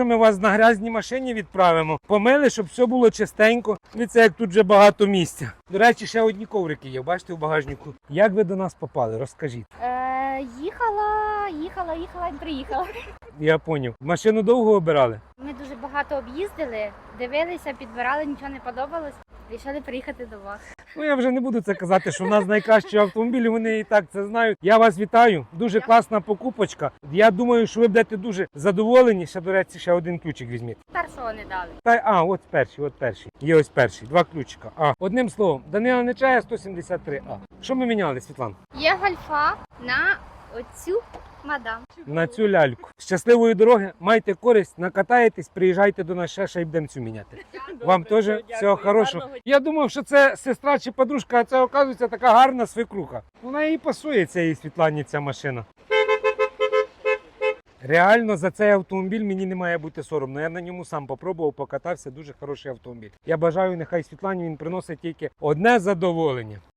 що ми вас на грязній машині відправимо. Помили, щоб все було чистенько. Дивіться, як тут вже багато місця. До речі, ще одні коврики є. Бачите, в багажнику. Як ви до нас попали? Розкажіть. Е, їхала, їхала, їхала і приїхала. Я поняв. Машину довго обирали? Ми дуже багато об'їздили, дивилися, підбирали, нічого не подобалось. Рішили приїхати до вас. Ну я вже не буду це казати, що в нас найкращі автомобілі. Вони і так це знають. Я вас вітаю. Дуже класна покупочка. Я думаю, що ви будете дуже задоволені. Ще до речі, ще один ключик візьміть. Першого не дали. Та а, от перший, от перший. Є ось перший. Два ключика. А одним словом, Данила Нечая 173 А. Що ми міняли, Світлана? Є гольфа на оцю мадам. На цю ляльку. Щасливої дороги, майте користь, накатаєтесь, приїжджайте до нас ще, ще й будемо цю міняти. Вам теж всього хорошого. Я думав, що це сестра чи подружка, а це оказується така гарна свекруха. Вона їй пасує цій Світлані ця машина. Реально за цей автомобіль мені не має бути соромно. Я на ньому сам попробував, покатався. Дуже хороший автомобіль. Я бажаю, нехай Світлані він приносить тільки одне задоволення.